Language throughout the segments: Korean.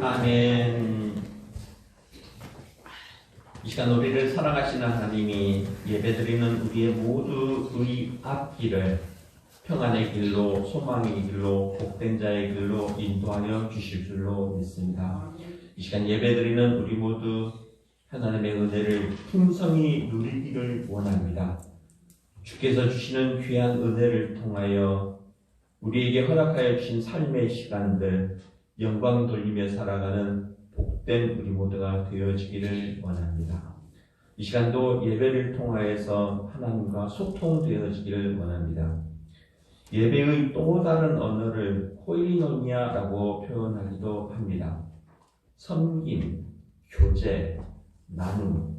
아멘. 이 시간 우리를 사랑하시는 하나님이 예배드리는 우리의 모두의 앞길을 평안의 길로 소망의 길로 복된 자의 길로 인도하여 주실 줄로 믿습니다. 이 시간 예배드리는 우리 모두 하나님의 은혜를 풍성히 누리기를 원합니다. 주께서 주시는 귀한 은혜를 통하여 우리에게 허락하여 주신 삶의 시간들 영광 돌리며 살아가는 복된 우리 모두가 되어지기를 원합니다. 이 시간도 예배를 통하여서 하나님과 소통되어지기를 원합니다. 예배의 또 다른 언어를 호이노니아라고 표현하기도 합니다. 섬김, 교제, 나눔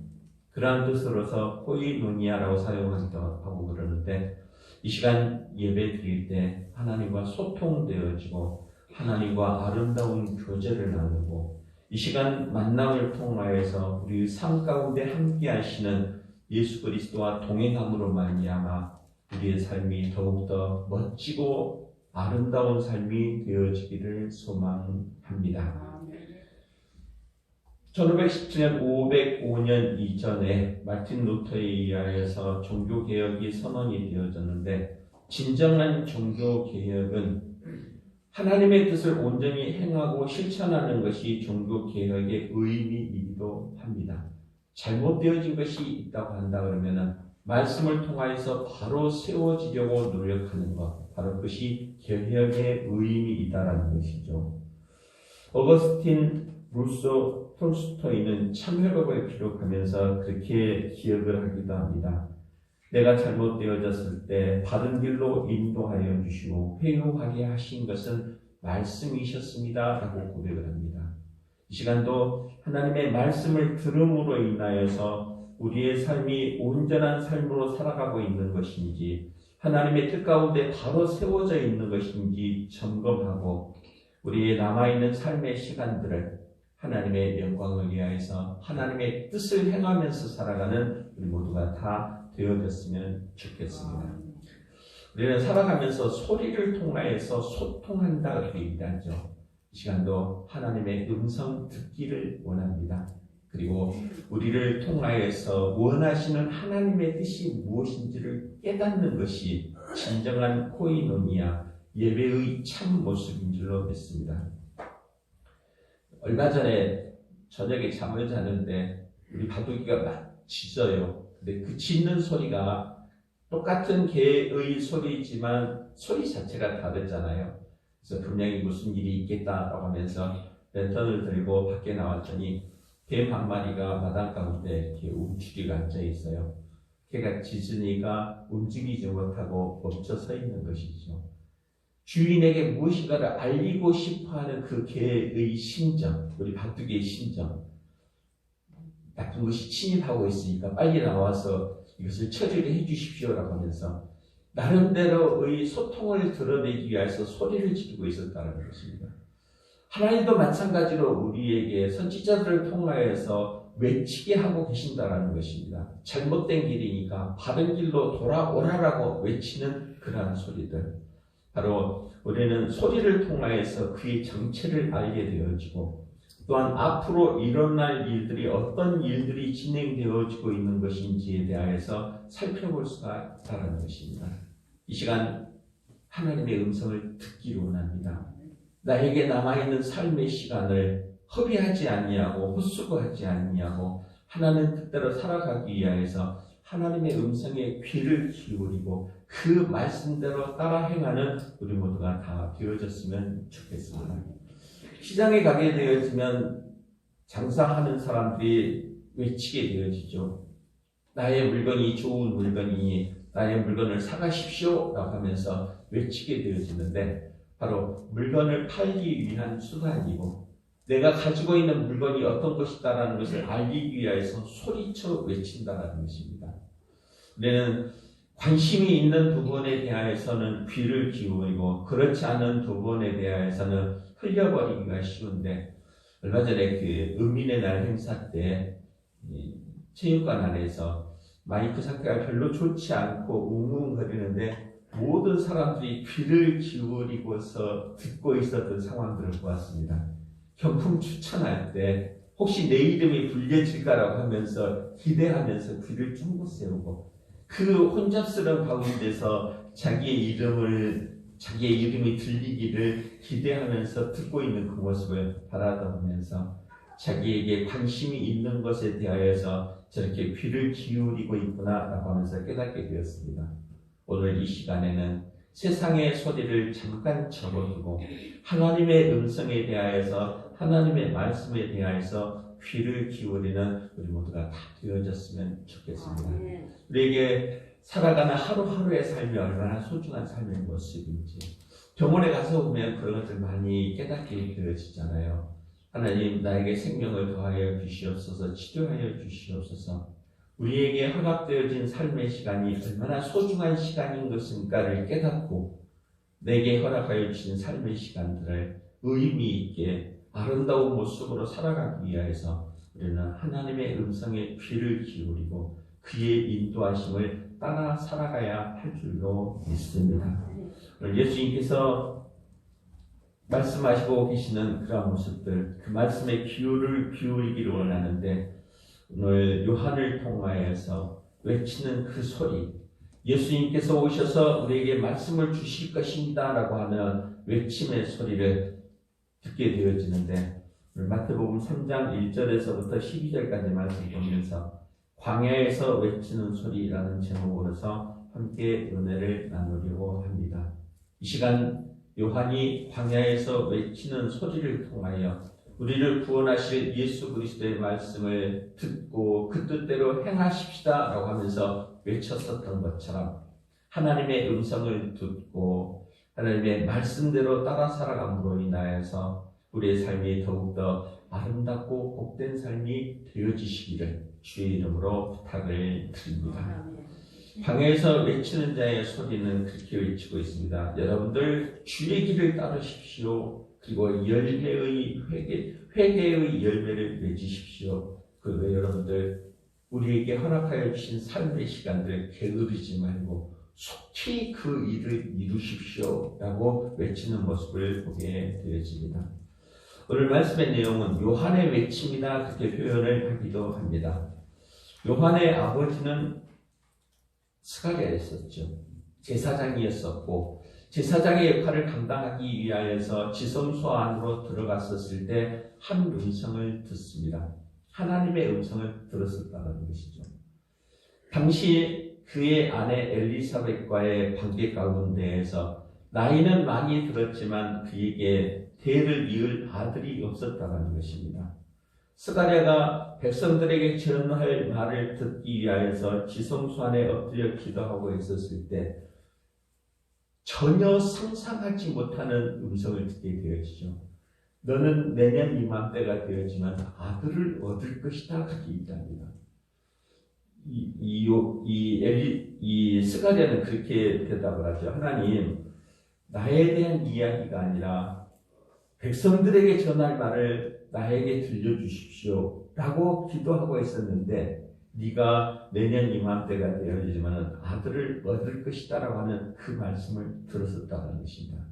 그러한 뜻으로서 호이노니아라고 사용하기도 하고 그러는데 이 시간 예배 드릴 때 하나님과 소통되어지고 하나님과 아름다운 교제를 나누고 이 시간 만남을 통하여서 우리 삶 가운데 함께 하시는 예수 그리스도와 동행함으로 말미암아 우리의 삶이 더욱더 멋지고 아름다운 삶이 되어지기를 소망합니다. 1517년 505년 이전에 마틴 루터에 의하여서 종교개혁이 선언이 되어졌는데 진정한 종교개혁은 하나님의 뜻을 온전히 행하고 실천하는 것이 종교 개혁의 의미이기도 합니다. 잘못되어진 것이 있다고 한다 그러면은 말씀을 통하여서 바로 세워지려고 노력하는 것, 바로 그것이 개혁의 의미이다라는 것이죠. 어거스틴 루소 톨스토이는 참회록을 기록하면서 그렇게 기억을 하기도 합니다. 내가 잘못되어졌을 때 바른 길로 인도하여 주시고 회유하게 하신 것은 말씀이셨습니다. 라고 고백을 합니다. 이 시간도 하나님의 말씀을 들음으로 인하여서 우리의 삶이 온전한 삶으로 살아가고 있는 것인지 하나님의 뜻 가운데 바로 세워져 있는 것인지 점검하고 우리의 남아있는 삶의 시간들을 하나님의 영광을 위하여서 하나님의 뜻을 행하면서 살아가는 우리 모두가 다 되어졌으면 좋겠습니다. 우리는 살아가면서 소리를 통하여서 소통한다 그렇게 얘기하죠. 이 시간도 하나님의 음성 듣기를 원합니다. 그리고 우리를 통하여서 원하시는 하나님의 뜻이 무엇인지를 깨닫는 것이 진정한 코이노니아 예배의 참 모습인 줄로 믿습니다. 얼마 전에 저녁에 잠을 자는데 우리 바둑이가 막 짖어요. 그 짖는 소리가 똑같은 개의 소리지만 소리 자체가 다르잖아요. 그래서 분명히 무슨 일이 있겠다라고 하면서 랜턴을 들고 밖에 나왔더니 개한 마리가 마당 가운데 이렇게 움츠리고 앉아 있어요. 개가 짖으니까 움직이지 못하고 멈춰 서 있는 것이죠. 주인에게 무엇인가를 알리고 싶어하는 그 개의 심정, 우리 바둑이의 심정, 나쁜 것이 침입하고 있으니까 빨리 나와서 이것을 처리를 해 주십시오라고 하면서 나름대로의 소통을 드러내기 위해서 소리를 지르고 있었다는 것입니다. 하나님도 마찬가지로 우리에게 선지자들을 통하여서 외치게 하고 계신다라는 것입니다. 잘못된 길이니까 바른 길로 돌아오라라고 외치는 그러한 소리들. 바로 우리는 소리를 통하여서 그의 정체를 알게 되어지고 또한 앞으로 일어날 일들이 어떤 일들이 진행되어지고 있는 것인지에 대하여서 살펴볼 수가 있다는 것입니다. 이 시간 하나님의 음성을 듣기를 원합니다. 나에게 남아있는 삶의 시간을 허비하지 아니하고 헛수고하지 아니하고 하나님 뜻대로 살아가기 위하여서 하나님의 음성에 귀를 기울이고 그 말씀대로 따라 행하는 우리 모두가 다 되어졌으면 좋겠습니다. 시장에 가게 되어지면 장사하는 사람들이 외치게 되어지죠. 나의 물건이 좋은 물건이니 나의 물건을 사가십시오 라고 하면서 외치게 되어지는데 바로 물건을 팔기 위한 수단이고 내가 가지고 있는 물건이 어떤 것이다라는 것을 알리기 위해서 소리쳐 외친다라는 것입니다. 우리는 관심이 있는 부분에 대하여서는 귀를 기울이고 그렇지 않은 부분에 대하여서는 흘려버리기가 쉬운데 얼마 전에 그 은민의 날 행사 때 체육관 안에서 마이크 상태가 별로 좋지 않고 웅웅거리는데 모든 사람들이 귀를 기울이고서 듣고 있었던 상황들을 보았습니다. 경품 추천할 때 혹시 내 이름이 불려질까라고 하면서 기대하면서 귀를 쫑긋 세우고 그 혼잡스러운 가운데서 자기의 이름을 자기의 이름이 들리기를 기대하면서 듣고 있는 그 모습을 바라보면서 자기에게 관심이 있는 것에 대하여서 저렇게 귀를 기울이고 있구나라고 하면서 깨닫게 되었습니다. 오늘 이 시간에는 세상의 소리를 잠깐 접어두고 하나님의 음성에 대하여서 하나님의 말씀에 대하여서 귀를 기울이는 우리 모두가 다 되어졌으면 좋겠습니다. 우리에게 살아가는 하루하루의 삶이 얼마나 소중한 삶의 모습인지 병원에 가서 보면 그런 것들 많이 깨닫게 되어지잖아요. 하나님 나에게 생명을 더하여 주시옵소서 치료하여 주시옵소서 우리에게 허락되어진 삶의 시간이 얼마나 소중한 시간인 것인가를 깨닫고 내게 허락하여 주신 삶의 시간들을 의미 있게 아름다운 모습으로 살아가기 위하여서 우리는 하나님의 음성에 귀를 기울이고 그의 인도하심을 따라 살아가야 할 줄로 믿습니다. 예수님께서 말씀하시고 계시는 그런 모습들, 그 말씀에 귀를 기울이기를 원하는데 오늘 요한을 통하여서 외치는 그 소리, 예수님께서 오셔서 우리에게 말씀을 주실 것입니다 라고 하는 외침의 소리를 듣게 되어지는데 마태복음 3장 1절에서부터 12절까지 말씀 보면서 광야에서 외치는 소리라는 제목으로서 함께 은혜를 나누려고 합니다. 이 시간 요한이 광야에서 외치는 소리를 통하여 우리를 구원하실 예수 그리스도의 말씀을 듣고 그 뜻대로 행하십시다 라고 하면서 외쳤었던 것처럼 하나님의 음성을 듣고 하나님의 말씀대로 따라 살아감으로 인하여서 우리의 삶이 더욱더 아름답고 복된 삶이 되어지시기를 주의 이름으로 부탁을 드립니다. 방에서 외치는 자의 소리는 그렇게 외치고 있습니다. 여러분들 주의 길을 따르십시오. 그리고 열매의 회개, 회개의 열매를 맺으십시오. 그리고 여러분들 우리에게 허락하여 주신 삶의 시간들 게으르지 말고 속히 그 일을 이루십시오. 라고 외치는 모습을 보게 되어집니다. 오늘 말씀의 내용은 요한의 외침이나 그렇게 표현을 하기도 합니다. 요한의 아버지는 스가랴였었죠. 제사장이었었고 제사장의 역할을 감당하기 위하여서 지성소 안으로 들어갔었을 때 한 음성을 듣습니다. 하나님의 음성을 들었었다는 것이죠. 당시 그의 아내 엘리사벳과의 관계 가운데에서 나이는 많이 들었지만 그에게 대를 이을 아들이 없었다는 것입니다. 스가랴가 백성들에게 전할 말을 듣기 위하여서 지성소 안에 엎드려 기도하고 있었을 때 전혀 상상하지 못하는 음성을 듣게 되어지죠. 너는 내년 이맘때가 되었지만 아들을 얻을 것이다 하기 있답니다. 이, 이, 이, 엘리, 이 스가랴는 그렇게 대답을 하죠. 하나님, 나에 대한 이야기가 아니라 백성들에게 전할 말을 나에게 들려주십시오. 라고 기도하고 있었는데 네가 내년 이맘때가 되어지지만 아들을 얻을 것이다 라고 하는 그 말씀을 들었었다는 것입니다.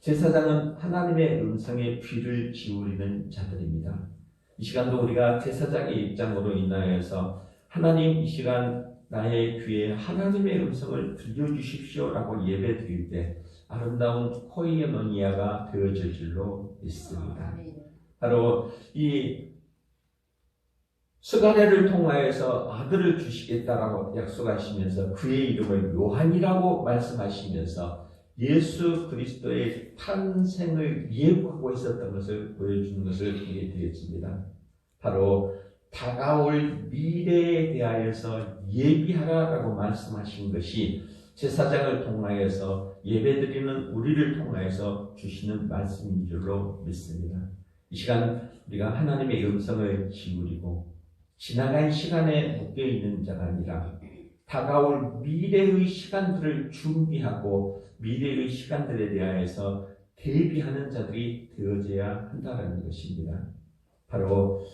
제사장은 하나님의 음성에 귀를 기울이는 자들입니다. 이 시간도 우리가 제사장의 입장으로 인하여서 하나님 이 시간 나의 귀에 하나님의 음성을 들려주십시오 라고 예배 드릴 때 아름다운 코이에노니아가 되어질 줄로 믿습니다. 바로 이 스가랴를 통하여서 아들을 주시겠다라고 약속하시면서 그의 이름을 요한이라고 말씀하시면서 예수 그리스도의 탄생을 예고하고 있었던 것을 보여주는 것을 보게 되었습니다. 바로 다가올 미래에 대하여서 예비하라라고 말씀하신 것이 제사장을 통하여서 예배드리는 우리를 통하여서 주시는 말씀인 줄로 믿습니다. 이 시간 우리가 하나님의 음성을 기울이고 지나간 시간에 묶여 있는 자가 아니라 다가올 미래의 시간들을 준비하고 미래의 시간들에 대하여서 대비하는 자들이 되어져야 한다는 것입니다. 바로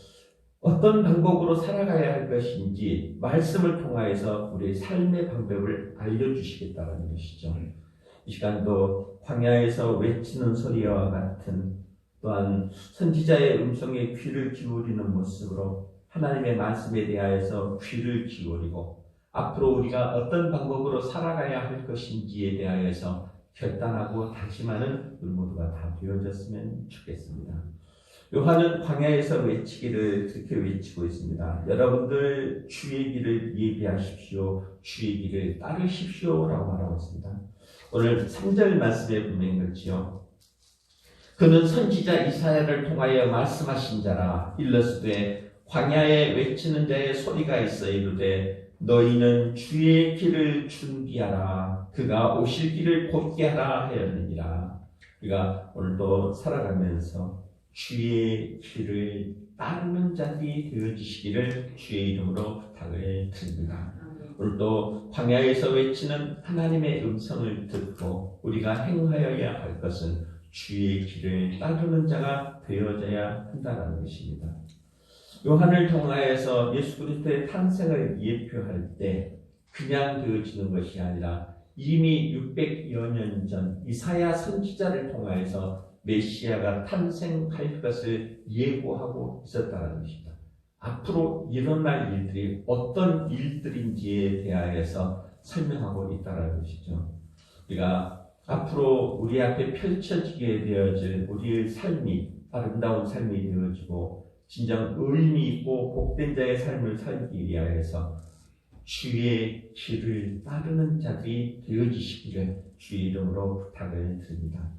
어떤 방법으로 살아가야 할 것인지 말씀을 통하여서 우리의 삶의 방법을 알려주시겠다는 것이죠. 이 시간도 광야에서 외치는 소리와 같은 또한 선지자의 음성에 귀를 기울이는 모습으로 하나님의 말씀에 대하여서 귀를 기울이고 앞으로 우리가 어떤 방법으로 살아가야 할 것인지에 대하여서 결단하고 다짐하는 우리 모두가 다 되어졌으면 좋겠습니다. 요한은 광야에서 외치기를 그렇게 외치고 있습니다. 여러분들 주의 길을 예비하십시오. 주의 길을 따르십시오 라고 말하고 있습니다. 오늘 3절 말씀에 분명히 그렇지요. 그는 선지자 이사야를 통하여 말씀하신 자라 일러스되 광야에 외치는 자의 소리가 있어 이르되 너희는 주의 길을 준비하라 그가 오실 길을 곧게 하라 하였느니라 우리가 오늘도 살아가면서 주의 길을 따르는 자들이 되어지시기를 주의 이름으로 부탁을 드립니다. 오늘도 광야에서 외치는 하나님의 음성을 듣고 우리가 행하여야 할 것은 주의 길을 따르는 자가 되어져야 한다는 것입니다. 요한을 통하여서 예수 그리스도의 탄생을 예표할 때 그냥 되어지는 것이 아니라 이미 600여 년 전 이사야 선지자를 통하여서 메시아가 탄생할 것을 예고하고 있었다는 것입니다. 앞으로 일어날 일들이 어떤 일들인지에 대하여서 설명하고 있다는 것이죠. 우리가 앞으로 우리 앞에 펼쳐지게 되어질 우리의 삶이 아름다운 삶이 되어지고 진정 의미 있고 복된 자의 삶을 살기 위하여서 주의 길을 따르는 자들이 되어지시기를 주의 이름으로 부탁을 드립니다.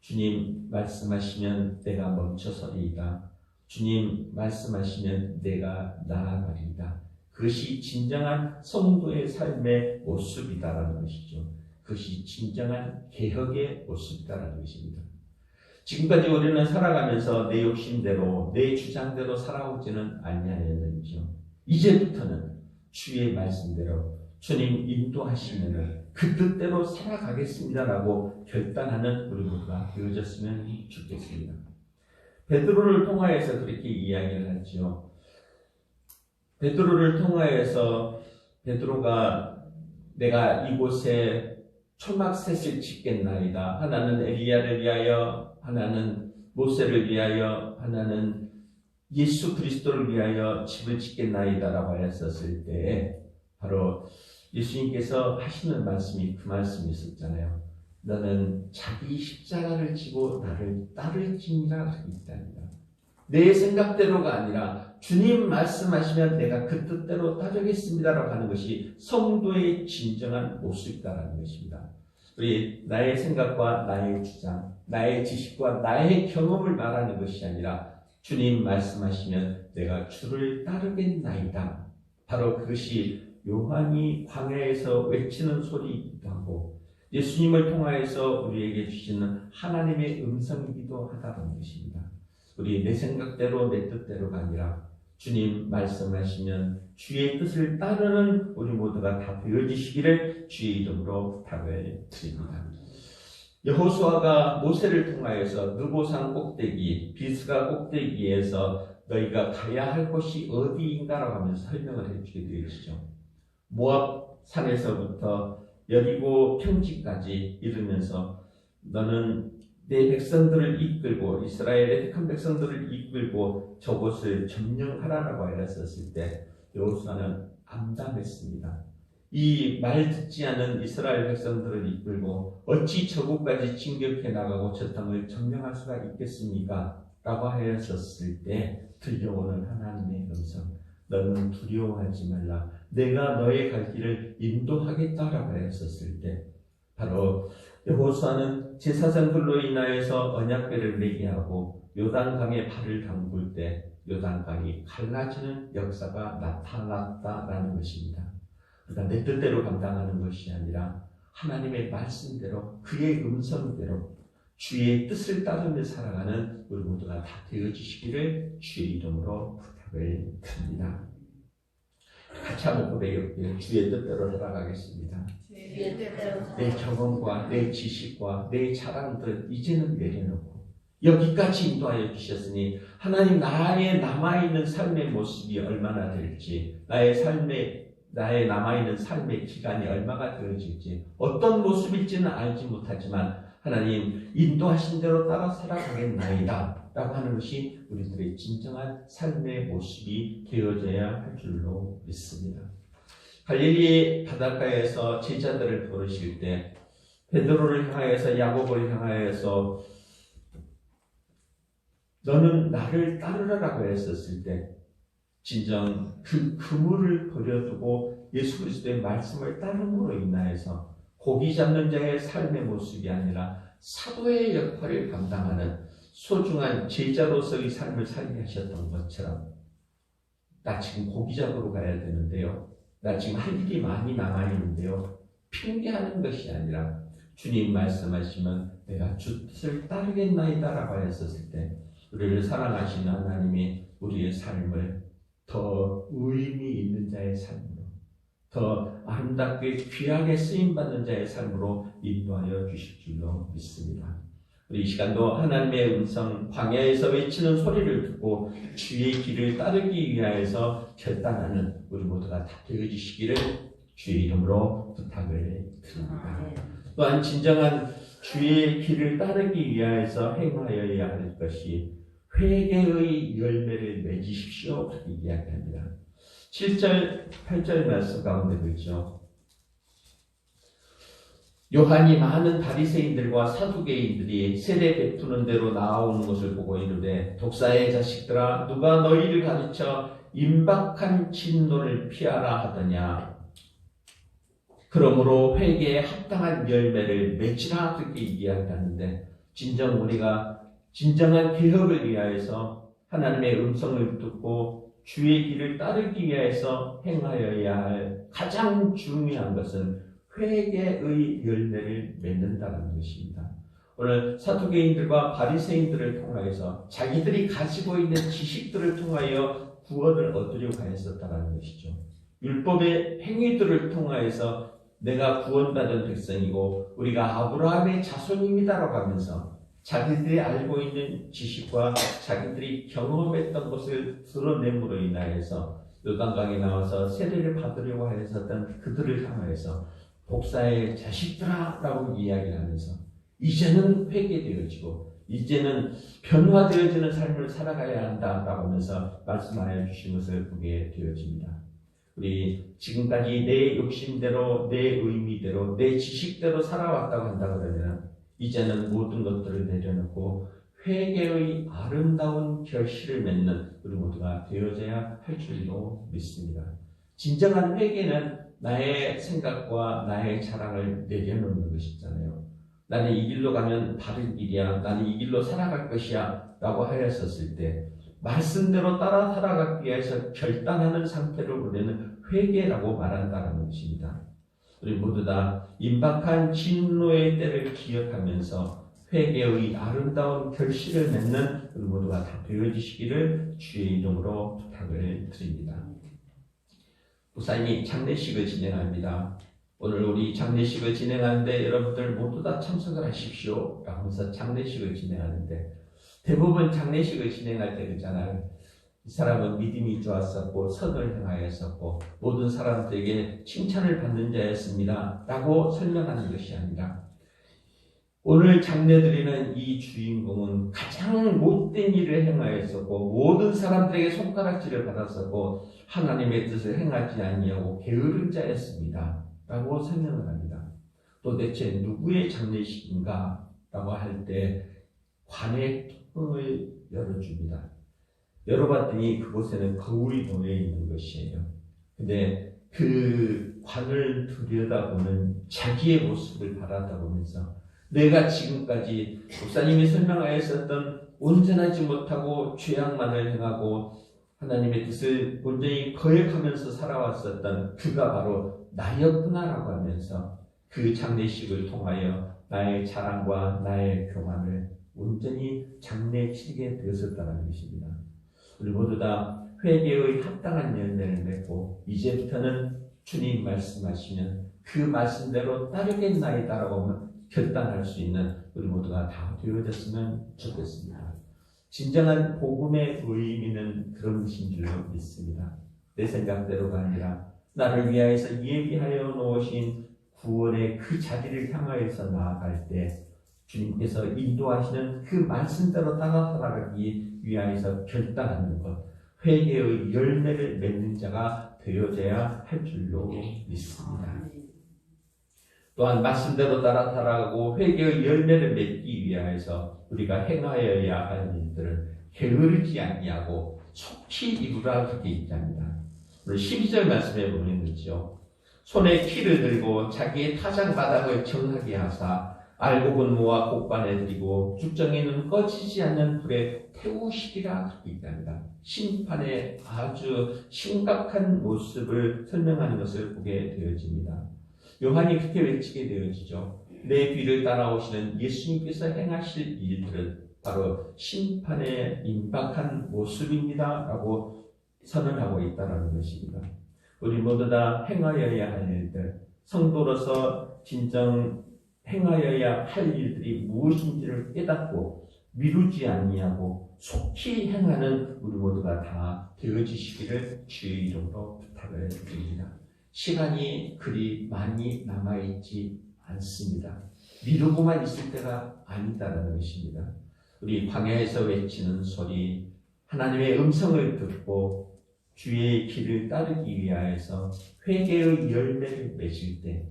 주님 말씀하시면 내가 멈춰서리이다. 주님 말씀하시면 내가 나아가리이다. 그것이 진정한 성도의 삶의 모습이다라는 것이죠. 그것이 진정한 개혁의 모습이다라는 것입니다. 지금까지 우리는 살아가면서 내 욕심대로 내 주장대로 살아오지는 아니하였는지요. 이제부터는 주의 말씀대로 주님 인도하시면 그 뜻대로 살아가겠습니다라고 결단하는 우리 모두가 되어졌으면 좋겠습니다. 베드로를 통하여서 그렇게 이야기를 하지요. 베드로를 통하여서 베드로가 내가 이곳에 초막셋을 짓겠나이다. 하나는 엘리야를 위하여, 하나는 모세를 위하여, 하나는 예수 그리스도를 위하여 집을 짓겠나이다라고 하였었을 때 바로 예수님께서 하시는 말씀이 그 말씀이 있었잖아요. 너는 자기 십자가를 지고 나를 따를지니라 있답니다. 내 생각대로가 아니라 주님 말씀하시면 내가 그 뜻대로 따르겠습니다라고 하는 것이 성도의 진정한 모습이다라는 것입니다. 우리 나의 생각과 나의 주장, 나의 지식과 나의 경험을 말하는 것이 아니라 주님 말씀하시면 내가 주를 따르겠나이다. 바로 그것이 요한이 광야에서 외치는 소리이기도 하고 예수님을 통하여서 우리에게 주시는 하나님의 음성이기도 하다는 것입니다. 우리 내 생각대로 내 뜻대로가 아니라 주님 말씀하시면 주의 뜻을 따르는 우리 모두가 다 되어지시기를 주의 이름으로 부탁을 드립니다. 여호수아가 모세를 통하여서 느보산 꼭대기, 비스가 꼭대기에서 너희가 가야 할 곳이 어디인가라고 하면서 설명을 해주게 되어 있죠. 모압 산에서부터 여리고 평지까지 이르면서 너는 내 백성들을 이끌고 이스라엘의 택한 백성들을 이끌고 저곳을 점령하라라고 하였었을 때 여호수아는 암담했습니다. 이 말 듣지 않은 이스라엘 백성들을 이끌고 어찌 저곳까지 진격해 나가고 저 땅을 점령할 수가 있겠습니까? 라고 하였었을 때 들려오는 하나님의 음성 너는 두려워하지 말라 내가 너의 갈 길을 인도하겠다라고 하였었을 때 바로 여호수아는 제사장들로 인하여서 언약궤를 매게 하고 요단강에 발을 담글 때 요단강이 갈라지는 역사가 나타났다라는 것입니다. 그러니까 내 뜻대로 감당하는 것이 아니라 하나님의 말씀대로 그의 음성대로 주의 뜻을 따르며 살아가는 우리 모두가 다 되어지시기를 주의 이름으로 부 탁을 드립니다. 같이 한번 고백해볼게요. 주의 뜻대로 살아가겠습니다. 내 경험과 내 지식과 내 자랑들 이제는 내려놓고 여기까지 인도하여 주셨으니 하나님 나의 남아있는 삶의 모습이 얼마나 될지 나의 삶의 나의 남아있는 삶의 기간이 얼마가 되어질지 어떤 모습일지는 알지 못하지만 하나님 인도하신 대로 따라 살아가겠나이다 라고 하는 것이 우리들의 진정한 삶의 모습이 되어져야 할 줄로 믿습니다. 갈릴리 바닷가에서 제자들을 부르실 때 베드로를 향하여서 야고보를 향하여서 너는 나를 따르라고 했었을 때 진정 그 그물을 버려두고 예수 그리스도의 말씀을 따름으로 인하여서 고기 잡는 자의 삶의 모습이 아니라 사도의 역할을 감당하는 소중한 제자로서의 삶을 살게 하셨던 것처럼 나 지금 고기 잡으러 가야 되는데요. 나 지금 할 일이 많이 남아 있는데요. 핑계하는 것이 아니라 주님 말씀하시면 내가 주 뜻을 따르겠나이다라고 하셨을 때 우리를 사랑하시는 하나님이 우리의 삶을 더 의미 있는 자의 삶으로 더 아름답게 귀하게 쓰임받는 자의 삶으로 인도하여 주실 줄로 믿습니다. 이 시간도 하나님의 음성 광야에서 외치는 소리를 듣고 주의 길을 따르기 위하여서 결단하는 우리 모두가 다 되어주시기를 주의 이름으로 부탁을 드립니다. 또한 진정한 주의 길을 따르기 위하여서 행하여야 할 것이 회개의 열매를 맺으십시오. 이야기합니다. 7절, 8절 말씀 가운데 그렇죠. 요한이 많은 바리새인들과 사두개인들이 세례 베푸는 대로 나오는 것을 보고 이르되 독사의 자식들아 누가 너희를 가르쳐 임박한 진노를 피하라 하더냐? 그러므로 회개에 합당한 열매를 맺으라 그렇게 이야기하는데 진정 우리가 진정한 개혁을 위하여서 하나님의 음성을 듣고 주의 길을 따르기 위해서 행하여야 할 가장 중요한 것은 회개의 열매를 맺는다는 것입니다. 오늘 사두개인들과 바리새인들을 통하여서 자기들이 가지고 있는 지식들을 통하여 구원을 얻으려고 했었다는 것이죠. 율법의 행위들을 통하여서 내가 구원받은 백성이고 우리가 아브라함의 자손입니다라고 하면서 자기들이 알고 있는 지식과 자기들이 경험했던 것을 드러냄으로 인하여서 요단강에 나와서 세례를 받으려고 하였었던 그들을 향하여서 복사의 자식들아라고 이야기하면서 이제는 회개되어지고 이제는 변화되어지는 삶을 살아가야 한다라고 하면서 말씀하여 주신 것을 보게 되어집니다. 우리 지금까지 내 욕심대로 내 의미대로 내 지식대로 살아왔다고 한다 그러면 이제는 모든 것들을 내려놓고 회개의 아름다운 결실을 맺는 우리 모두가 되어져야 할 줄로 믿습니다. 진정한 회개는 나의 생각과 나의 자랑을 내려놓는 것이잖아요. 나는 이 길로 가면 바른 길이야. 나는 이 길로 살아갈 것이야. 라고 하였었을 때 말씀대로 따라 살아가기 위해서 결단하는 상태를 우리는 회개라고 말한다는 것입니다. 우리 모두 다 임박한 진노의 때를 기억하면서 회개의 아름다운 결실을 맺는 우리 모두가 다 되어지시기를 주의 이름으로 부탁을 드립니다. 목사님이 장례식을 진행합니다. 오늘 우리 장례식을 진행하는데 여러분들 모두 다 참석을 하십시오. 라면서 장례식을 진행하는데 대부분 장례식을 진행할 때 그러잖아요. 이 사람은 믿음이 좋았었고 선을 행하였었고 모든 사람들에게 칭찬을 받는 자였습니다. 라고 설명하는 것이 아니라 오늘 장례드리는 이 주인공은 가장 못된 일을 행하였었고 모든 사람들에게 손가락질을 받았었고 하나님의 뜻을 행하지 아니하고 게으른 자였습니다. 라고 설명을 합니다. 도대체 누구의 장례식인가? 라고 할 때 관의 통을 열어줍니다. 열어봤더니 그곳에는 거울이 놓여 있는 것이에요. 근데 그 관을 들여다보는 자기의 모습을 바라다 보면서 내가 지금까지 목사님이 설명하였었던 온전하지 못하고 죄악만을 행하고 하나님의 뜻을 온전히 거역하면서 살아왔었던 그가 바로 나였구나라고 하면서 그 장례식을 통하여 나의 자랑과 나의 교만을 온전히 장례치게 되었었다는 것입니다. 우리 모두 다 회개의 합당한 열매를 맺고 이제부터는 주님 말씀하시면 그 말씀대로 따르겠나이다라고 결단할 수 있는 우리 모두가 다 되어졌으면 좋겠습니다. 진정한 복음의 의미는 그런 것인 줄로 믿습니다. 내 생각대로가 아니라 나를 위하여서 예비하여 놓으신 구원의 그 자리를 향하여서 나아갈 때 주님께서 인도하시는 그 말씀대로 따라 살아가기 위하여서 결단하는 것, 회개의 열매를 맺는 자가 되어져야 할 줄로 믿습니다. 또한 말씀대로 따라 살아가고 회개의 열매를 맺기 위하여서 우리가 행하여야 할 일들을 게으르지 아니하고 속히 이루라 그렇게 있답니다. 오늘 12절 말씀에 보면 있죠. 손에 키를 들고 자기의 타작 바닥을 정하게 하사 알곡은 모아 곡반에 들이고 죽정이는 꺼지지 않는 불에 태우시리라 그렇게 있답니다. 심판의 아주 심각한 모습을 설명하는 것을 보게 되어집니다. 요한이 그렇게 외치게 되어지죠. 내 뒤를 따라오시는 예수님께서 행하실 일들은 바로 심판의 임박한 모습입니다. 라고 선언하고 있다는 것입니다. 우리 모두 다 행하여야 할 일들, 성도로서 진정 행하여야 할 일들이 무엇인지를 깨닫고 미루지 아니하고 속히 행하는 우리 모두가 다 되어지시기를 주의 이름으로 부탁을 드립니다. 시간이 그리 많이 남아있지 않습니다. 미루고만 있을 때가 아니다라는 것입니다. 우리 광야에서 외치는 소리, 하나님의 음성을 듣고 주의 길을 따르기 위하여서 회개의 열매를 맺을 때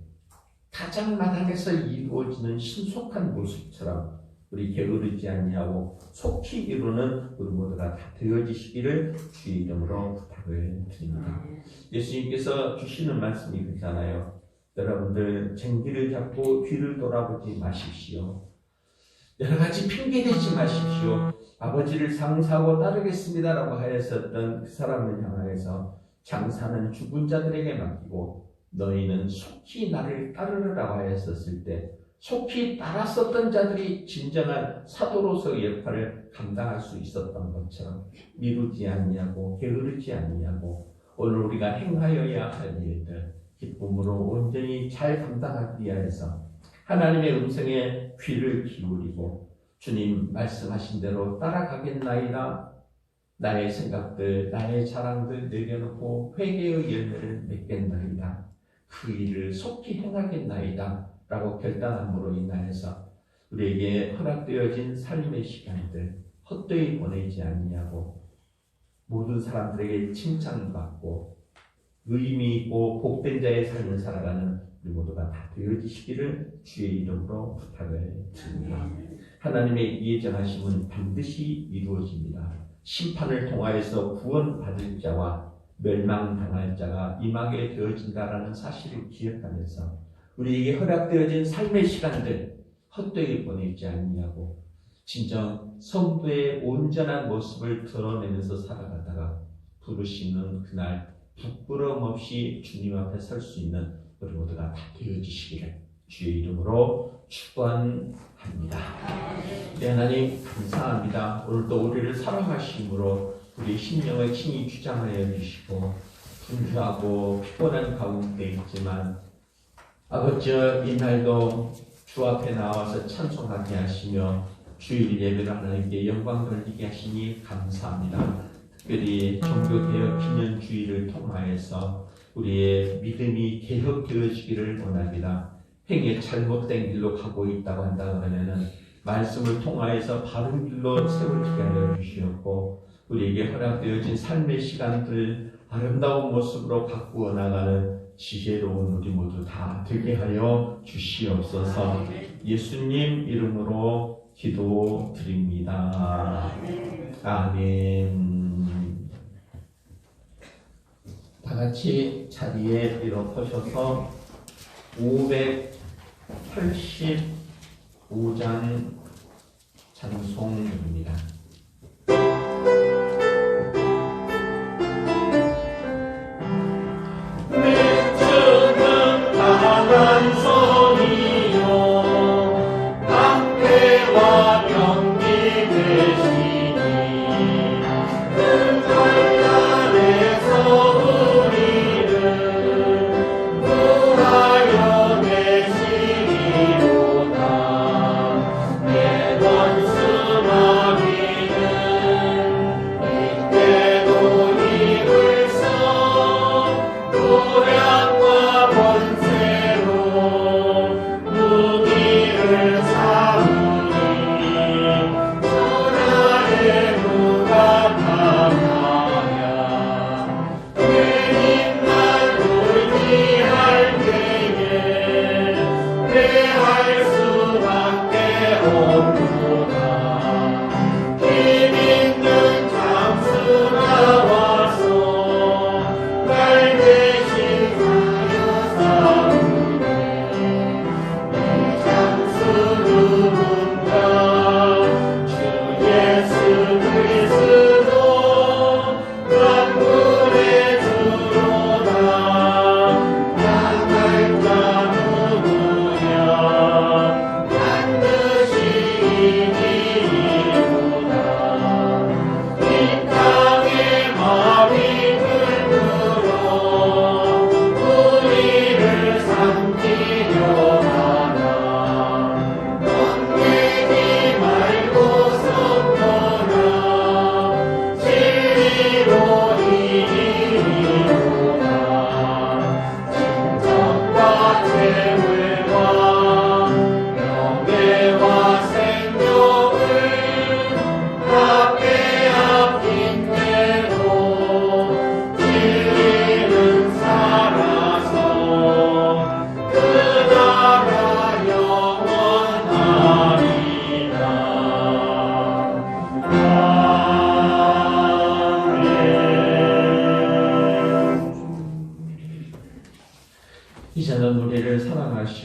타작마당에서 이루어지는 신속한 모습처럼 우리 게으르지 않냐고 속히 이루는 우리 모두가 다 되어지시기를 주의 이름으로 부탁을 드립니다. 예수님께서 주시는 말씀이 그렇잖아요. 여러분들 쟁기를 잡고 뒤를 돌아보지 마십시오. 여러 가지 핑계 대지 마십시오. 아버지를 상사하고 따르겠습니다라고 하였었던 그 사람을 향하여서 장사는 죽은 자들에게 맡기고 너희는 속히 나를 따르라고 하였었을 때 속히 따랐었던 자들이 진정한 사도로서의 역할을 감당할 수 있었던 것처럼 미루지 아니하고 게으르지 아니하고 오늘 우리가 행하여야 할 일들 기쁨으로 온전히 잘 감당하기 위하여서 하나님의 음성에 귀를 기울이고 주님 말씀하신 대로 따라가겠나이다. 나의 생각들, 나의 자랑들 내려놓고 회개의 열매를 맺겠나이다. 그 일을 속히 행하겠나이다. 라고 결단함으로 인하여서 우리에게 허락되어진 삶의 시간들 헛되이 보내지 아니하고 모든 사람들에게 칭찬받고 의미 있고 복된 자의 삶을 살아가는 우리 모두가 다 되어지시기를 주의 이름으로 부탁을 드립니다. 하나님의 예정하심은 반드시 이루어집니다. 심판을 통하여서 구원받을 자와 멸망당할 자가 임하게 되어진다라는 사실을 기억하면서 우리에게 허락되어진 삶의 시간들 헛되이 보내지 않냐고 진정 성도의 온전한 모습을 드러내면서 살아가다가 부르시는 그날 부끄러움 없이 주님 앞에 설 수 있는 우리 모두가 다 되어지시기를 주의 이름으로 축원합니다. 네, 하나님 감사합니다. 오늘도 우리를 사랑하심으로 우리 심령을 친히 주장하여 주시고 분주하고 피곤한 가운데 있지만 아버지 이날도 주 앞에 나와서 찬송하게 하시며 주일 예배를 하나님께 영광 돌리게 하시니 감사합니다. 특별히 종교개혁 기념주의를 통하여서 우리의 믿음이 개혁되어지기를 원합니다. 행에 잘못된 길로 가고 있다고 한다 그러면은 말씀을 통하여서 바른 길로 세워지게 하여 주시옵고 우리에게 허락되어진 삶의 시간들 아름다운 모습으로 가꾸어 나가는 지혜로운 우리 모두 다 되게 하여 주시옵소서 예수님 이름으로 기도드립니다. 아멘. 다 같이 자리에 일어서셔서 585장 찬송입니다.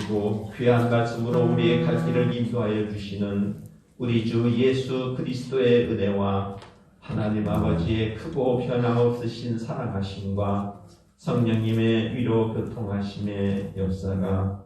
또 귀한 말씀으로 우리의 갈 길을 인도하여 주시는 우리 주 예수 그리스도의 은혜와 하나님 아버지의 크고 변함없으신 사랑하심과 성령님의 위로 교통하심의 역사가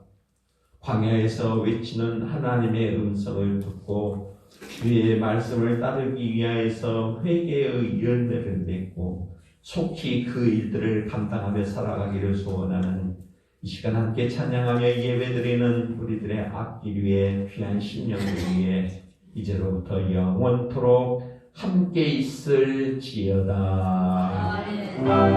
광야에서 외치는 하나님의 음성을 듣고 주의 말씀을 따르기 위하여서 회개의 열매를 맺고 속히 그 일들을 감당하며 살아가기를 소원하는 이 시간 함께 찬양하며 예배드리는 우리들의 앞길 위에 귀한 심령을 위해 이제로부터 영원토록 함께 있을지어다. 아멘.